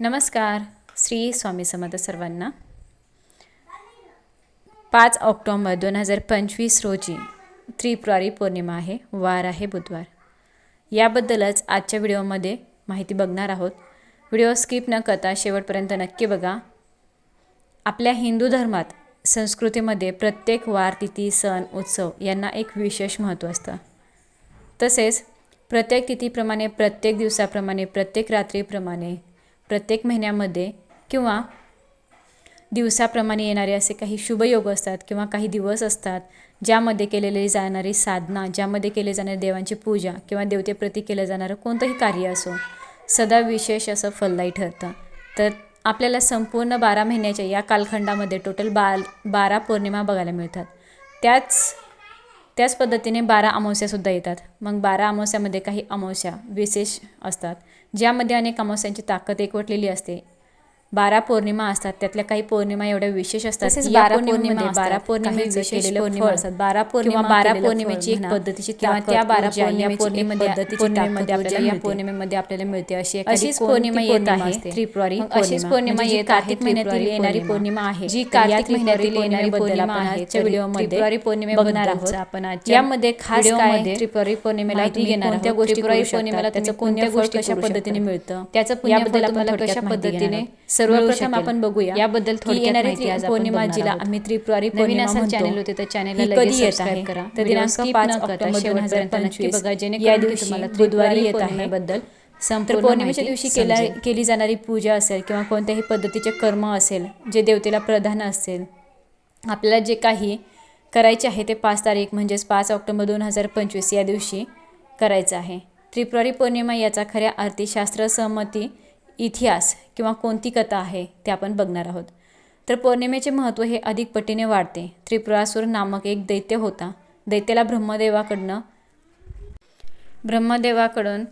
नमस्कार श्री स्वामी समर्थ सर्वांना. पाच ऑक्टोंबर दोन हजार पंचवीस रोजी त्रिपुरारी पौर्णिमा आहे वार आहे बुधवार. याबद्दलच आजच्या व्हिडिओमध्ये माहिती बघणार आहोत. व्हिडिओ स्किप न करता शेवटपर्यंत नक्की बघा. आपल्या हिंदू धर्मात संस्कृतीमध्ये प्रत्येक वार तिथी सण उत्सव यांना एक विशेष महत्त्व असतं. तसेच प्रत्येक तिथीप्रमाणे प्रत्येक दिवसाप्रमाणे प्रत्येक रात्रीप्रमाणे प्रत्येक महिन्यामध्ये किंवा दिवसाप्रमाणे येणारे असे काही शुभयोग असतात किंवा काही दिवस असतात ज्यामध्ये केलेली जाणारी साधना ज्यामध्ये केले जाणारी देवांची पूजा किंवा देवतेप्रती केलं जाणारं कोणतंही कार्य असो सदा विशेष असं फलदायी ठरतं. तर आपल्याला संपूर्ण बारा महिन्याच्या या कालखंडामध्ये टोटल बा बारा पौर्णिमा बघायला मिळतात. त्याच त्याच पद्धतीने बारा अमावस्यासुद्धा येतात. मग बारा अमावस्यामध्ये काही अमावस्या विशेष असतात ज्यामध्ये अनेक अमावस्यांची ताकद एकवटलेली असते. बारा पौर्णिमा असतात त्यातल्या काही पौर्णिमा एवढ्या विशेष असतात बारा पौर्णिमा बारा पौर्णिमा असतात. बारा पौर्णिमा बारा पौर्णिमेची एक पद्धतीची. किंवा त्या बारा पौर्णिमेमध्ये आपल्याला या. पौर्णिमेमध्ये आपल्याला मिळते अशी अशीच पौर्णिमा पौर्णिमा येत आहे, त्रिपुरारी अशीच पौर्णिमा. पौर्णिमा म्हणजे येत कार्तिक महिन्यातील येणारी पौर्णिमा. पौर्णिमा आहे जी कार्तिक महिन्यातील येणारी पौर्णिमा आहे. त्रिपुरारी पौर्णिमेबद्दलचं बघणार आहोत आपण यामध्ये खास काय त्रिपुरारी पौर्णिमेला घेणार कोणत्या आहोत. गोष्टी पौर्णिमेला त्याचं कोणत्या गोष्टी कशा पद्धतीने. मिळतं त्याचं याबद्दल थोडक्यात कशा पद्धतीने सर्वप्रथम. आपण बघूया याबद्दल येणारी आपण पौर्णिमा जिला. आम्ही त्रिपुरारी नवीन पौर्णिमा channel होते तर channel ला ही लगेच कधी येत आहे करा. तर दिनांक पाच ऑक्टोबर दोन हजार पंचवीस बघा, जेणेकरून तुम्हाला बुधवारी येत आहे तर संपूर्ण पौर्णिमेच्या दिवशी केला समजेल. केली जाणारी पूजा असेल किंवा कोणत्याही पद्धतीचे कर्म असेल जे देवतेला प्रधान असेल आपल्याला जे काही करायचे आहे ते पाच तारीख म्हणजेच पाच ऑक्टोबर दोन हजार पंचवीस या दिवशी करायचं आहे त्रिपुरारी पौर्णिमा याचा खऱ्या अर्थी शास्त्र सहमती इतिहास किंवा कोणती कथा आहे ते आपण बघणार आहोत. तर पौर्णिमेचे महत्त्व हे अधिक पटीने वाढते. त्रिपुरासूर नामक एक दैत्य होता. दैत्याला ब्रह्मदेवाकडनं ब्रह्मदेवाकडून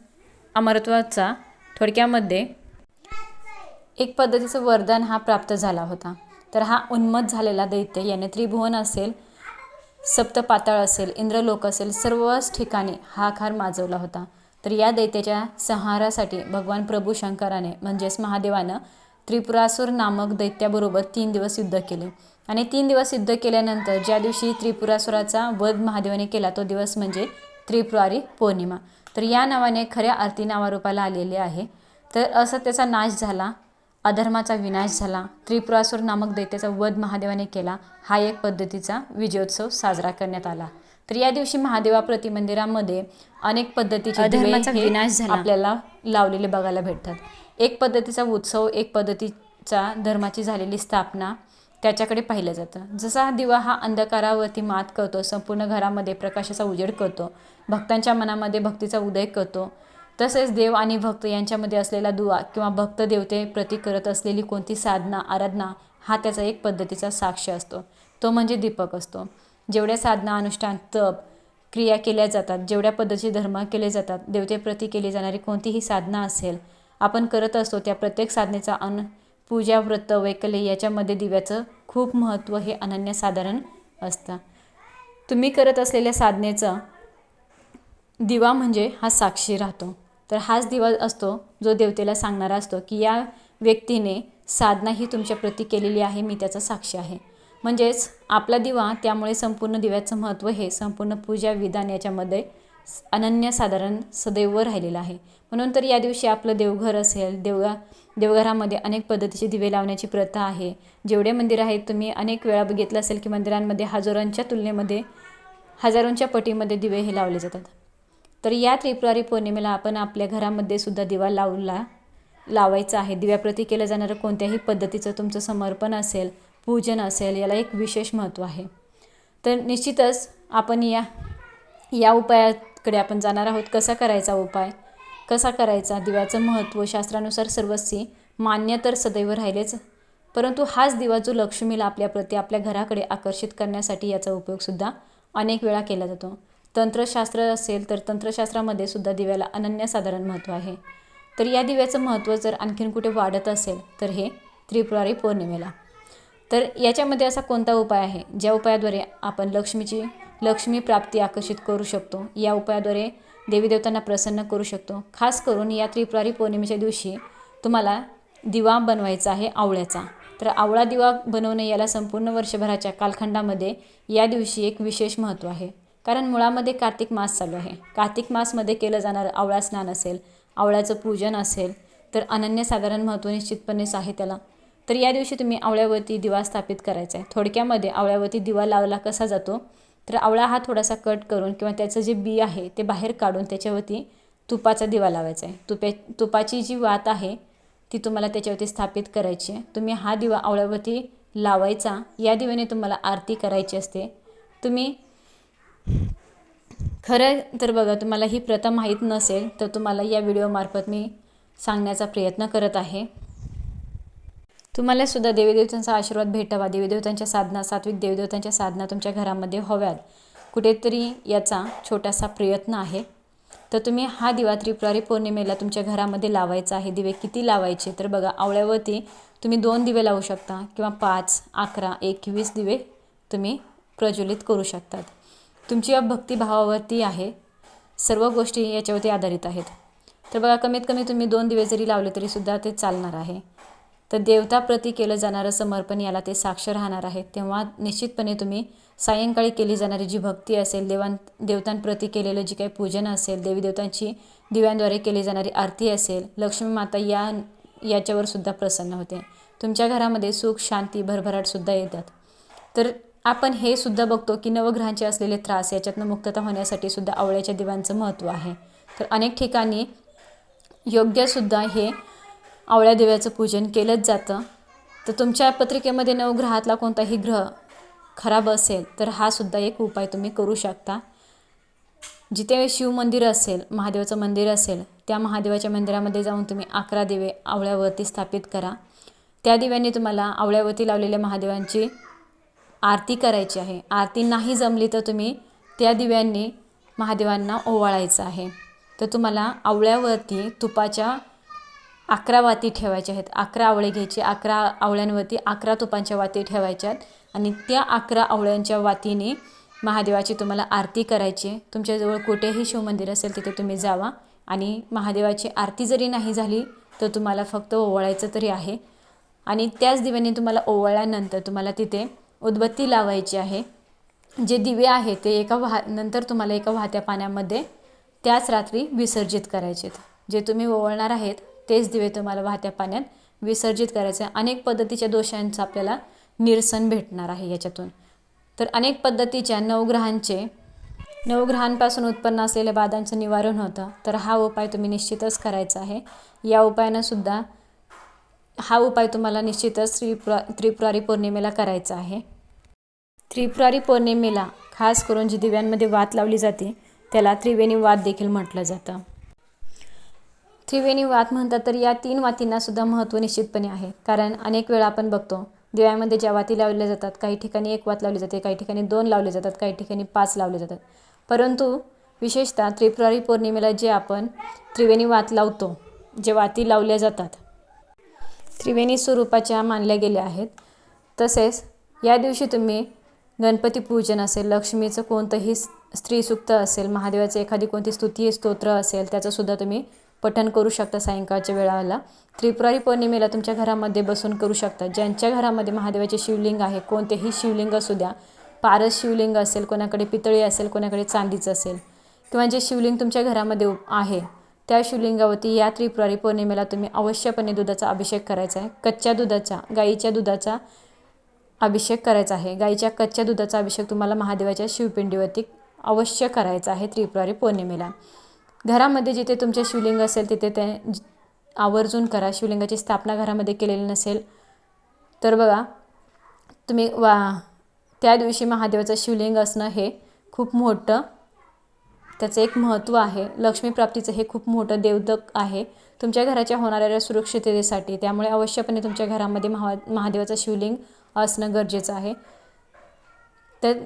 अमरत्वाचा थोडक्यामध्ये एक पद्धतीचं वरदान हा प्राप्त झाला होता. तर हा उन्मत झालेला दैत्य याने त्रिभुवन असेल सप्तपाताळ असेल इंद्रलोक असेल सर्वच ठिकाणी हा खार माजवला होता. तर या दैत्याच्या संहारासाठी भगवान प्रभू शंकराने म्हणजेच महादेवानं त्रिपुरासूर नामक दैत्याबरोबर तीन दिवस युद्ध केले. आणि तीन दिवस युद्ध केल्यानंतर ज्या दिवशी त्रिपुरासुराचा वध महादेवाने केला तो दिवस म्हणजे त्रिपुरारी पौर्णिमा. तर या नावाने खऱ्या आरती नावारूपाला आलेले आहे. तर असत्याचा नाश झाला अधर्माचा विनाश झाला त्रिपुरासूर नामक दैत्याचा वध महादेवाने केला हा एक पद्धतीचा विजयोत्सव साजरा करण्यात आला. तर या दिवशी महादेवाप्रती मंदिरामध्ये अनेक पद्धतीचे हे विनाश झाला. आपल्याला लावलेले बघायला भेटतात. एक पद्धतीचा उत्सव एक पद्धतीचा धर्माची झालेली स्थापना त्याच्याकडे पाहिलं जातं. जसा हा दिवा हा अंधकारावरती मात करतो संपूर्ण घरामध्ये प्रकाशाचा उजेड करतो भक्तांच्या मनामध्ये भक्तीचा उदय करतो तसेच देव आणि भक्त यांच्यामध्ये असलेला दुवा किंवा भक्त देवते प्रती करत असलेली कोणती साधना आराधना हा त्याचा एक पद्धतीचा साक्ष असतो. तो म्हणजे दीपक असतो. जेवढ्या साधना अनुष्ठान तप क्रिया केल्या जातात जेवढ्या पद्धतीचे धर्म केले जातात देवतेप्रती केली जाणारी कोणतीही साधना असेल आपण करत असतो त्या प्रत्येक साधनेचा अन पूजा व्रत वैकल्य याच्यामध्ये दिव्याचं खूप महत्त्व हे अनन्यसाधारण असतं. तुम्ही करत असलेल्या साधनेचं दिवा म्हणजे हा साक्षी राहतो. तर हाच दिवा असतो जो देवतेला सांगणारा असतो की या व्यक्तीने साधना ही तुमच्या प्रती केलेली आहे मी त्याचा साक्षी आहे. म्हणजेच आपला दिवा त्यामुळे संपूर्ण दिव्याचं महत्त्व हे संपूर्ण पूजा विधान याच्यामध्ये अनन्यसाधारण सदैव राहिलेलं आहे. म्हणून तर या दिवशी आपलं देवघर असेल देवगा देवघरामध्ये अनेक पद्धतीचे दिवे लावण्याची प्रथा आहे. जेवढे मंदिर आहेत तुम्ही अनेक वेळा बघितलं असेल की मंदिरांमध्ये हजारोंच्या तुलनेमध्ये हजारोंच्या पटीमध्ये दिवे हे लावले जातात. तर या त्रिपुरारी पौर्णिमेला आपण आपल्या घरामध्ये सुद्धा दिवा लावला लावायचा आहे. दिव्याप्रती केलं जाणारं कोणत्याही पद्धतीचं तुमचं समर्पण असेल पूजन असेल याला एक विशेष महत्त्व आहे. तर निश्चितच आपण या या उपायाकडे आपण जाणार आहोत. कसा करायचा उपाय? कसा करायचा? दिव्याचं महत्त्व शास्त्रानुसार सर्वस्वी मान्य तर सदैव राहिलेच. परंतु हाच दिवा जो लक्ष्मीला आपल्याप्रती आपल्या घराकडे आकर्षित करण्यासाठी याचा उपयोगसुद्धा अनेक वेळा केला जातो. तंत्रशास्त्र असेल तर तंत्रशास्त्रामध्ये सुद्धा दिव्याला अनन्यसाधारण महत्त्व आहे. तर या दिव्याचं महत्त्व जर आणखीन कुठे वाढत असेल तर हे त्रिपुरारी पौर्णिमेला. तर याच्यामध्ये असा कोणता उपाय आहे? ज्या उपायाद्वारे आपण लक्ष्मीची लक्ष्मी प्राप्ती आकर्षित करू शकतो या उपायाद्वारे देवी देवतांना प्रसन्न करू शकतो. खास करून या त्रिपुरारी पौर्णिमेच्या दिवशी तुम्हाला दिवा बनवायचा आहे आवळ्याचा. तर आवळा दिवा बनवणे याला संपूर्ण वर्षभराच्या कालखंडामध्ये या दिवशी एक विशेष महत्त्व आहे. कारण मुळामध्ये कार्तिक मास चालू आहे. कार्तिक मासमध्ये केलं जाणारं आवळा स्नान असेल आवळ्याचं पूजन असेल तर अनन्यसाधारण महत्त्व निश्चितपणेच आहे त्याला. तर या दिवशी तुम्ही आवळ्यावरती दिवा स्थापित करायचा आहे. थोडक्यामध्ये आवळ्यावरती दिवा लावला कसा जातो? तर आवळा हा थोडासा कट करून किंवा त्याचं जे बी आहे ते बाहेर काढून त्याच्यावरती तुपाचा दिवा लावायचा आहे. तुपे तुपाची जी वात आहे ती तुम्हाला त्याच्यावरती स्थापित करायची आहे. तुम्ही हा दिवा आवळ्यावरती लावायचा. या दिव्याने तुम्हाला आरती करायची असते. तुम्ही खरं तर बघा तुम्हाला ही प्रथा माहीत नसेल तर तुम्हाला या व्हिडिओमार्फत मी सांगण्याचा प्रयत्न करत आहे. तुम्हाला सुद्धा देवीदेवतांचा आशीर्वाद भेटावा. देवीदेवतांच्या साधना सात्विक देवीदेवतांच्या साधना तुमच्या घरामध्ये हव्यात कुठेतरी याचा छोटासा प्रयत्न आहे. तर तुम्ही हा दिवा त्रिपुरारी पौर्णिमेला तुमच्या घरामध्ये लावायचा आहे. दिवे किती लावायचे तर बघा आवळ्यावरती तुम्ही दोन दिवे लावू शकता किंवा पाच अकरा एकवीस दिवे तुम्ही प्रज्वलित करू शकतात. तुमची या भक्तिभावावरती आहे. सर्व गोष्टी याच्यावरती आधारित आहेत. तर बघा कमीत कमी तुम्ही दोन दिवे जरी लावले तरीसुद्धा ते चालणार आहे. तर देवताप्रती केलं जाणारं समर्पण याला ते साक्ष राहणार आहे. तेव्हा निश्चितपणे तुम्ही सायंकाळी केली जाणारी जी भक्ती असेल देवां देवतांप्रती केलेलं जी काही पूजन असेल देवी देवतांची दिव्यांद्वारे केली जाणारी आरती असेल लक्ष्मी माता या याच्यावर सुद्धा प्रसन्न होते. तुमच्या घरामध्ये सुख शांती भरभराटसुद्धा येतात. तर आपण हे सुद्धा बघतो की नवग्रहांचे असलेले त्रास याच्यातनं मुक्तता होण्यासाठी सुद्धा आवळ्याच्या दिव्यांचं महत्त्व आहे. तर अनेक ठिकाणी योग्यसुद्धा हे आवळ्या देव्याचं पूजन केलंच जातं. तर तुमच्या पत्रिकेमध्ये नवग्रहातला कोणताही ग्रह खराब असेल तर हा सुद्धा एक उपाय तुम्ही करू शकता. जिथे शिवमंदिर असेल महादेवाचं मंदिर असेल त्या महादेवाच्या मंदिरामध्ये जाऊन तुम्ही अकरा दिवे आवळ्यावरती स्थापित करा. त्या दिव्यांनी तुम्हाला आवळ्यावरती लावलेल्या महादेवांची आरती करायची आहे. आरती नाही जमली तर तुम्ही त्या दिव्यांनी महादेवांना ओवाळायचं आहे. तर तुम्हाला आवळ्यावरती तुपाच्या अकरा वाती ठेवायच्या आहेत. अकरा आवळे घ्यायचे अकरा आवळ्यांवरती अकरा तुपांच्या वाती ठेवायच्यात आणि त्या अकरा आवळ्यांच्या वातीने महादेवाची तुम्हाला आरती करायची आहे. तुमच्याजवळ कुठेही शिवमंदिर असेल तिथे तुम्ही जावा. आणि महादेवाची आरती जरी नाही झाली तर तुम्हाला फक्त ओवाळायचं तरी आहे. आणि त्याच दिव्याने तुम्हाला ओवाळल्यानंतर तुम्हाला तिथे उदबत्ती लावायची आहे. जे दिवे आहे ते एका वाह नंतर तुम्हाला एका वाहत्या पाण्यामध्ये त्याच रात्री विसर्जित करायचे जे तुम्ही ओवळणार आहेत तेच दिवे तुम्हाला वाहत्या पाण्यात विसर्जित करायचे. अनेक पद्धतीच्या दोषांचं आपल्याला निरसन भेटणार आहे याच्यातून. तर अनेक पद्धतीच्या नवग्रहांचे नवग्रहांपासून उत्पन्न असलेल्या बाधांचं निवारण होतं. तर हा उपाय तुम्ही निश्चितच करायचा आहे. या उपायानंसुद्धा हा उपाय तुम्हाला निश्चितच त्रिपुरा त्रिपुरारी पौर्णिमेला करायचा आहे. त्रिपुरारी पौर्णिमेला खास करून जी दिव्यांमध्ये वात लावली जाते त्याला त्रिवेणी वाद देखील म्हटलं जातं. त्रिवेणी वात म्हणतात तर या तीन वातींना सुद्धा महत्त्व निश्चितपणे आहे. कारण अनेक वेळा आपण बघतो दिव्यामध्ये ज्या वाती लावल्या जातात काही ठिकाणी एक वात लावली जाते काही ठिकाणी दोन लावले जातात काही ठिकाणी पाच लावले जातात. परंतु विशेषतः त्रिपुरारी पौर्णिमेला जे आपण त्रिवेणी वात लावतो जे वाती लावल्या जातात त्रिवेणी स्वरूपाच्या मानल्या गेल्या आहेत. तसेच या दिवशी तुम्ही गणपती पूजन असेल लक्ष्मीचं कोणतंही स्त्रीसुक्त असेल महादेवाचं एखादी कोणती स्तुती स्तोत्र असेल त्याचंसुद्धा तुम्ही पठण करू शकता सायंकाळच्या वेळाला. त्रिपुरारी पौर्णिमेला तुमच्या घरामध्ये बसून करू शकता. ज्यांच्या घरामध्ये महादेवाचे शिवलिंग आहे कोणतेही शिवलिंग असू द्या. पारस शिवलिंग असेल कोणाकडे पितळी असेल कोणाकडे चांदीचं असेल. किंवा जे शिवलिंग तुमच्या घरामध्ये आहे त्या शिवलिंगावरती या त्रिपुरारी पौर्णिमेला तुम्ही अवश्यपणे दुधाचा अभिषेक करायचा आहे. कच्च्या दुधाचा गाईच्या दुधाचा अभिषेक करायचा आहे. गाईच्या कच्च्या दुधाचा अभिषेक तुम्हाला महादेवाच्या शिवपिंडीवरती अवश्य करायचा आहे त्रिपुरारी पौर्णिमेला. घरामध्ये जिथे तुमचे शिवलिंग असेल तिथे ते आवर्जून करा. शिवलिंगाची स्थापना घरामध्ये केलेली नसेल तर बघा तुम्ही वा त्या दिवशी महादेवाचं शिवलिंग असणं हे खूप मोठं त्याचं एक महत्त्व आहे. लक्ष्मीप्राप्तीचं हे खूप मोठं देवदक आहे. तुमच्या घराच्या होणाऱ्या सुरक्षिततेसाठी त्यामुळे अवश्यपणे तुमच्या घरामध्ये महा महादेवाचं शिवलिंग असणं गरजेचं आहे. तर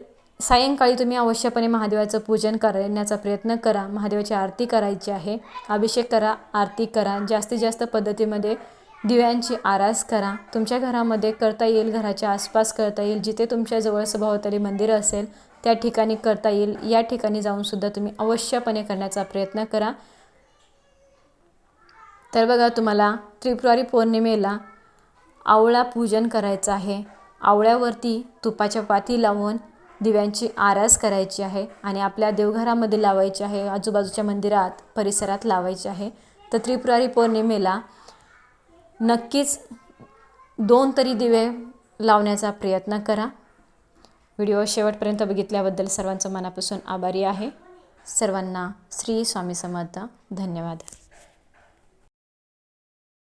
सायंकाळी तुम्ही अवश्यपणे महादेवाचं पूजन करण्याचा प्रयत्न करा. महादेवाची आरती करायची आहे. अभिषेक करा आरती करा. जास्तीत जास्त पद्धतीमध्ये दिव्यांची आरास करा. तुमच्या घरामध्ये करता येईल घराच्या आसपास करता येईल जिथे तुमच्याजवळ सभोवताली मंदिर असेल त्या ठिकाणी करता येईल. या ठिकाणी जाऊनसुद्धा तुम्ही अवश्यपणे करण्याचा प्रयत्न करा. तर बघा तुम्हाला त्रिपुरारी पौर्णिमेला आवळा पूजन करायचं आहे. आवळ्यावरती तुपाच्या पाती लावून दिव्यांची आरास करायची आहे आणि आपल्या देवघरामध्ये लावायची आहे आजूबाजूच्या मंदिरात परिसरात लावायची आहे. तर त्रिपुरारी पौर्णिमेला नक्कीच दोन तरी दिवे लावण्याचा प्रयत्न करा. व्हिडिओ शेवटपर्यंत बघितल्याबद्दल सर्वांचं मनापासून आभारी आहे. सर्वांना श्री स्वामी समर्थ. धन्यवाद.